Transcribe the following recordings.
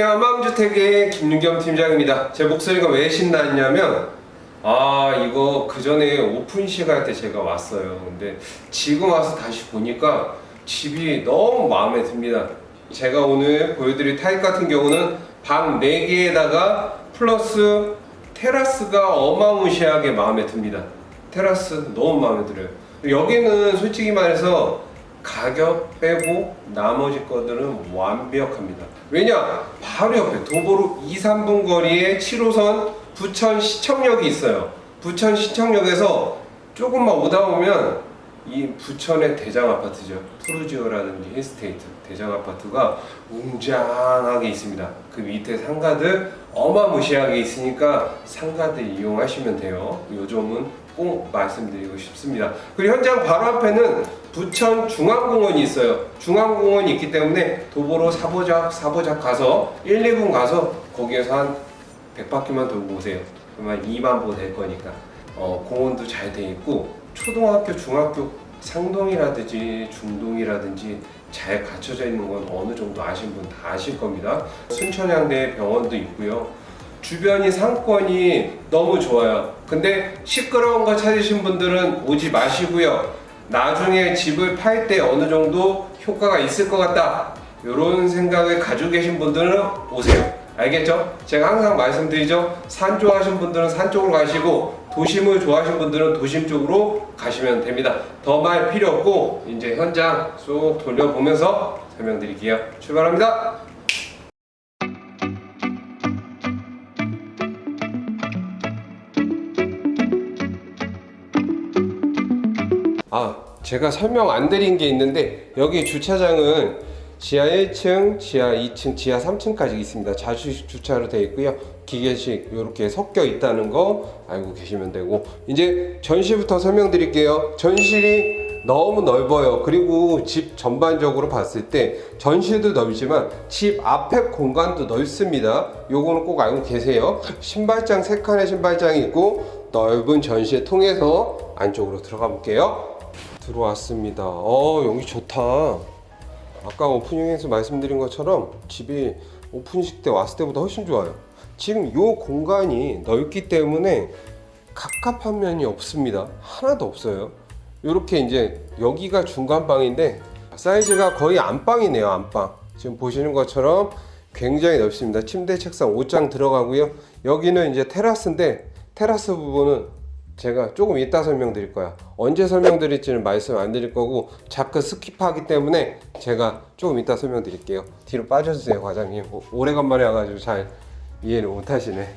안녕하세요. 한마음주택의 김윤겸 팀장입니다. 제 목소리가 왜 신났냐면 아 이거 그 전에 오픈식 할 때 제가 왔어요. 근데 지금 와서 다시 보니까 집이 너무 마음에 듭니다. 제가 오늘 보여드릴 타입 같은 경우는 방 4개에다가 플러스 테라스가 어마무시하게 마음에 듭니다. 테라스 너무 마음에 들어요. 여기는 솔직히 말해서 가격 빼고 나머지 것들은 완벽합니다. 왜냐? 바로 옆에 도보로 2, 3분 거리에 7호선 부천 시청역이 있어요. 부천 시청역에서 조금만 오다 보면 이 부천의 대장 아파트죠. 푸르지오라든지 힐스테이트 대장 아파트가 웅장하게 있습니다. 그 밑에 상가들 어마무시하게 있으니까 상가들 이용하시면 돼요. 요점은 꼭 말씀드리고 싶습니다. 그리고 현장 바로 앞에는 부천 중앙공원이 있어요. 중앙공원이 있기 때문에 도보로 사보작 사보작 가서 1, 2분 가서 거기에서 한 100바퀴만 돌고 오세요. 그러면 2만 보 될 거니까. 어, 공원도 잘 돼 있고 초등학교, 중학교 상동이라든지 중동이라든지 잘 갖춰져 있는 건 어느 정도 아신 분 다 아실 겁니다. 순천향대 병원도 있고요. 주변이 상권이 너무 좋아요. 근데 시끄러운 거 찾으신 분들은 오지 마시고요. 나중에 집을 팔 때 어느 정도 효과가 있을 것 같다. 이런 생각을 가지고 계신 분들은 오세요. 알겠죠? 제가 항상 말씀드리죠. 산 좋아하시는 분들은 산 쪽으로 가시고 도심을 좋아하시는 분들은 도심 쪽으로 가시면 됩니다. 더 말 필요 없고 이제 현장 쏙 돌려보면서 설명드릴게요. 출발합니다. 아, 제가 설명 안 드린 게 있는데 여기 주차장은 지하 1층, 지하 2층, 지하 3층까지 있습니다. 자주 주차로 되어 있고요. 기계식 이렇게 섞여 있다는 거 알고 계시면 되고 이제 전실부터 설명드릴게요. 전실이 너무 넓어요. 그리고 집 전반적으로 봤을 때 전실도 넓지만 집 앞에 공간도 넓습니다. 요거는 꼭 알고 계세요. 신발장 세 칸의 신발장이 있고 넓은 전시에 통해서 안쪽으로 들어가 볼게요. 들어왔습니다. 어, 여기 좋다. 아까 오프닝에서 말씀드린 것처럼 집이 오픈식 때 왔을 때보다 훨씬 좋아요. 지금 이 공간이 넓기 때문에 갑갑한 면이 없습니다. 하나도 없어요. 이렇게 이제 여기가 중간 방인데 사이즈가 거의 안방이네요. 안방. 지금 보시는 것처럼 굉장히 넓습니다. 침대, 책상, 옷장 들어가고요. 여기는 이제 테라스인데 테라스 부분은 제가 조금 이따 설명드릴 거야. 언제 설명드릴지는 말씀 안 드릴 거고 자꾸 스킵하기 때문에 제가 조금 이따 설명드릴게요. 뒤로 빠져주세요, 과장님. 오, 오래간만에 와가지고 잘 이해를 못하시네.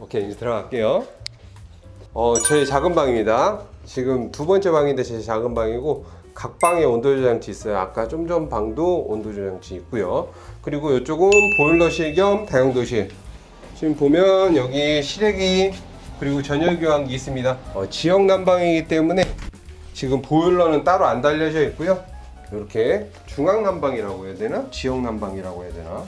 오케이 이제 들어갈게요. 어, 제 작은 방입니다. 지금 두 번째 방인데 제 작은 방이고 각 방에 온도 조장치 있어요. 아까 좀 전 방도 온도 조장치 있고요. 그리고 이쪽은 보일러실 겸 다용도실. 지금 보면 여기 실외기 그리고 전열 교환기 있습니다. 어, 지역 난방이기 때문에 지금 보일러는 따로 안 달려져 있고요. 이렇게 중앙 난방이라고 해야 되나? 지역 난방이라고 해야 되나?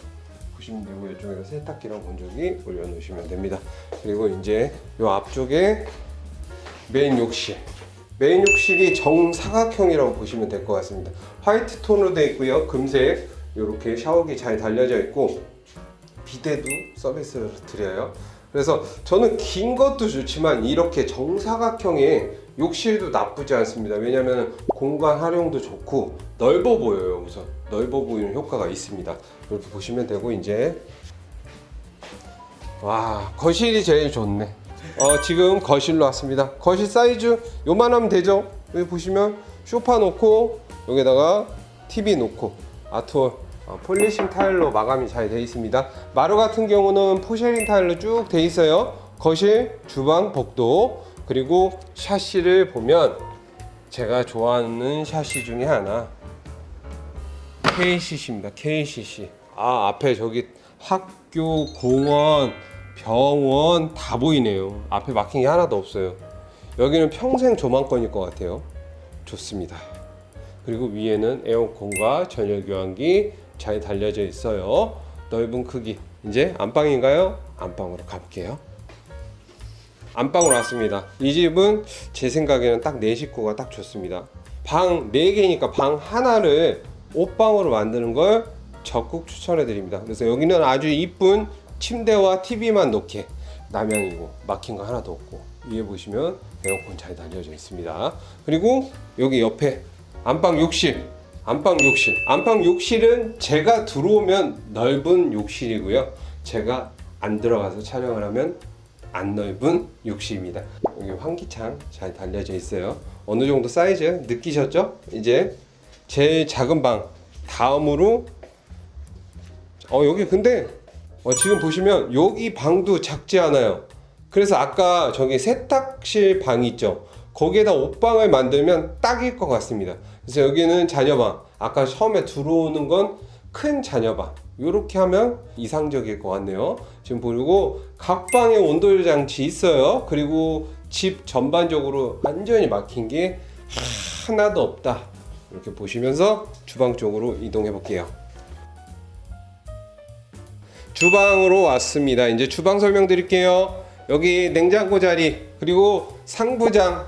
보시면 되고 이쪽에서 세탁기랑 건조기 올려놓으시면 됩니다. 그리고 이제 이 앞쪽에 메인 욕실. 메인 욕실이 정사각형이라고 보시면 될 것 같습니다. 화이트 톤으로 되어 있고요. 금색 이렇게 샤워기 잘 달려져 있고 비데도 서비스를 드려요. 그래서 저는 긴 것도 좋지만 이렇게 정사각형의 욕실도 나쁘지 않습니다. 왜냐하면 공간 활용도 좋고 넓어 보여요. 우선 넓어 보이는 효과가 있습니다. 이렇게 보시면 되고 이제 와 거실이 제일 좋네. 어, 지금 거실로 왔습니다. 거실 사이즈 요만하면 되죠. 여기 보시면 소파 놓고 여기다가 TV 놓고 아트월 어, 폴리싱 타일로 마감이 잘 되어 있습니다. 마루 같은 경우는 포쉐린 타일로 쭉 되어 있어요. 거실, 주방, 복도 그리고 샤시를 보면 제가 좋아하는 샤시 중에 하나 KCC입니다. KCC. 아 앞에 저기 학교, 공원, 병원 다 보이네요. 앞에 게 하나도 없어요. 여기는 평생 조망권일 것 같아요. 좋습니다. 그리고 위에는 에어컨과 전열 교환기 잘 달려져 있어요. 넓은 크기. 이제 안방인가요? 안방으로 가볼게요. 안방으로 왔습니다. 이 집은 제 생각에는 딱 네 식구가 딱 좋습니다. 방 4개니까 방 하나를 옷방으로 만드는 걸 적극 추천해 드립니다. 그래서 여기는 아주 이쁜 침대와 TV만 놓게 남양이고 막힌 거 하나도 없고 위에 보시면 에어컨 잘 달려져 있습니다. 그리고 여기 옆에 안방 욕실, 안방 욕실, 안방 욕실은 제가 들어오면 넓은 욕실이고요. 제가 안 들어가서 촬영을 하면 안 넓은 욕실입니다. 여기 환기창 잘 달려져 있어요. 어느 정도 사이즈 느끼셨죠? 이제 제일 작은 방 다음으로 어 여기 근데 어, 지금 보시면 여기 방도 작지 않아요. 그래서 아까 저기 세탁실 방 있죠. 거기에다 옷방을 만들면 딱일 것 같습니다. 그래서 여기는 자녀방. 아까 처음에 들어오는 건 큰 자녀방. 이렇게 하면 이상적일 것 같네요. 지금 보고 각 방에 온돌 장치 있어요. 그리고 집 전반적으로 완전히 막힌 게 하나도 없다. 이렇게 보시면서 주방 쪽으로 이동해 볼게요. 주방으로 왔습니다. 이제 주방 설명 드릴게요. 여기 냉장고 자리 그리고 상부장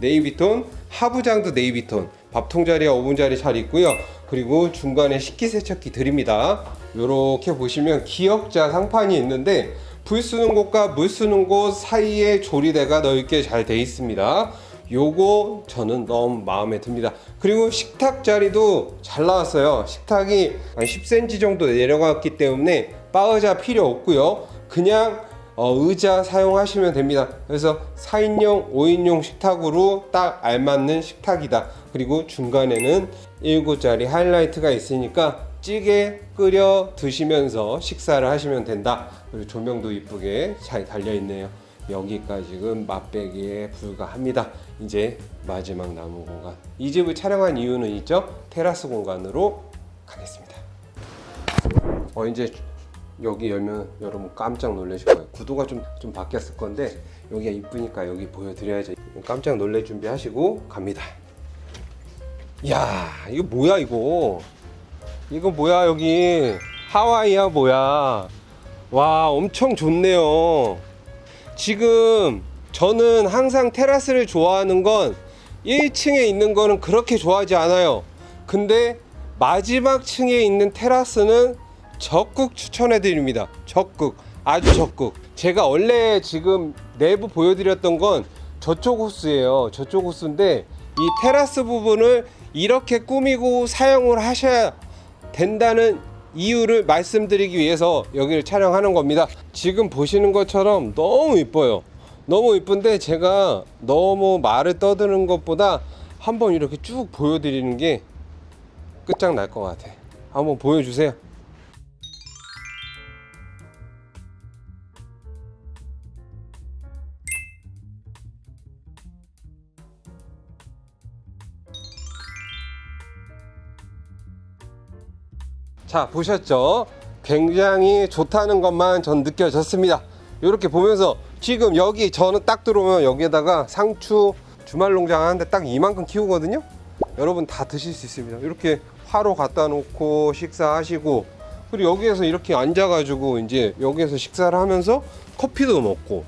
네이비톤, 하부장도 네이비톤, 밥통 자리와 오븐 자리 잘 있고요. 그리고 중간에 식기세척기 드립니다. 이렇게 보시면 기역자 상판이 있는데 불 쓰는 곳과 물 쓰는 곳 사이에 조리대가 넓게 잘 돼 있습니다. 요거 저는 너무 마음에 듭니다. 그리고 식탁 자리도 잘 나왔어요. 식탁이 한 10cm 정도 내려갔기 때문에 빠의자 필요 없고요. 그냥 어, 의자 사용하시면 됩니다. 그래서 4인용, 5인용 식탁으로 딱 알맞는 식탁이다. 그리고 중간에는 7자리 하이라이트가 있으니까 찌개 끓여 드시면서 식사를 하시면 된다. 그리고 조명도 이쁘게 잘 달려 있네요. 여기까지는 맛배기에 불과합니다. 이제 마지막 남은 공간. 이 집을 촬영한 이유는 있죠? 테라스 공간으로 가겠습니다. 어 이제 여기 열면 여러분 깜짝 놀라실 거예요. 구도가 좀, 좀 바뀌었을 건데 여기가 이쁘니까 여기 보여드려야죠. 깜짝 놀랄 준비하시고 갑니다. 야 이거 뭐야 이거? 이거 뭐야 여기 하와이야 뭐야? 와 엄청 좋네요. 지금 저는 항상 테라스를 좋아하는 건 1층에 있는 거는 그렇게 좋아하지 않아요. 근데 마지막 층에 있는 테라스는 적극 추천해 드립니다. 적극. 아주 적극. 제가 원래 지금 내부 보여드렸던 건 저쪽 호스예요. 저쪽 호스인데 이 테라스 부분을 이렇게 꾸미고 사용을 하셔야 된다는 이유를 말씀드리기 위해서 여기를 촬영하는 겁니다. 지금 보시는 것처럼 너무 이뻐요. 너무 이쁜데 제가 너무 말을 떠드는 것보다 한번 이렇게 쭉 보여드리는 게 끝장날 것 같아. 한번 보여주세요. 자 보셨죠? 굉장히 좋다는 것만 전 느껴졌습니다. 이렇게 보면서 지금 여기 저는 딱 들어오면 여기에다가 상추 주말 농장 하는데 딱 이만큼 키우거든요. 여러분 다 드실 수 있습니다. 이렇게 화로 갖다 놓고 식사하시고 그리고 여기에서 이렇게 앉아가지고 이제 여기에서 식사를 하면서 커피도 먹고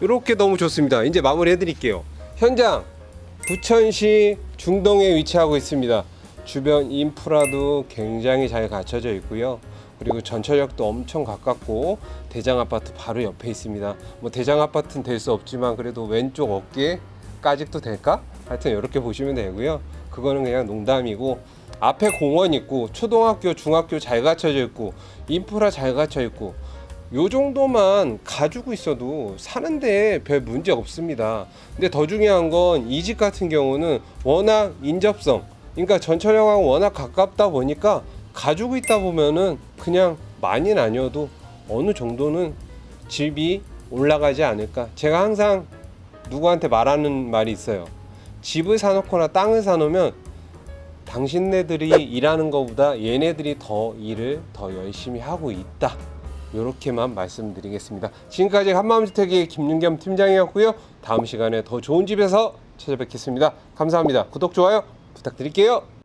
이렇게 너무 좋습니다. 이제 마무리 해드릴게요. 현장 부천시 중동에 위치하고 있습니다. 주변 인프라도 굉장히 잘 갖춰져 있고요. 그리고 전철역도 엄청 가깝고 대장 아파트 바로 옆에 있습니다. 뭐 대장 아파트는 될 수 없지만 그래도 왼쪽 어깨까지도 될까? 하여튼 이렇게 보시면 되고요. 그거는 그냥 농담이고 앞에 공원 있고 초등학교, 중학교 잘 갖춰져 있고 인프라 잘 갖춰 있고 요 정도만 가지고 있어도 사는데 별 문제 없습니다. 근데 더 중요한 건 이 집 같은 경우는 워낙 인접성, 그러니까 전철역하고 워낙 가깝다 보니까 가지고 있다 보면은 그냥 많이는 아니어도 어느 정도는 집이 올라가지 않을까. 제가 항상 누구한테 말하는 말이 있어요. 집을 사놓거나 땅을 사놓으면 당신네들이 일하는 것보다 얘네들이 더 일을 더 열심히 하고 있다. 이렇게만 말씀드리겠습니다. 지금까지 한마음주택의 김윤겸 팀장이었고요. 다음 시간에 더 좋은 집에서 찾아뵙겠습니다. 감사합니다. 구독, 좋아요 부탁드릴게요.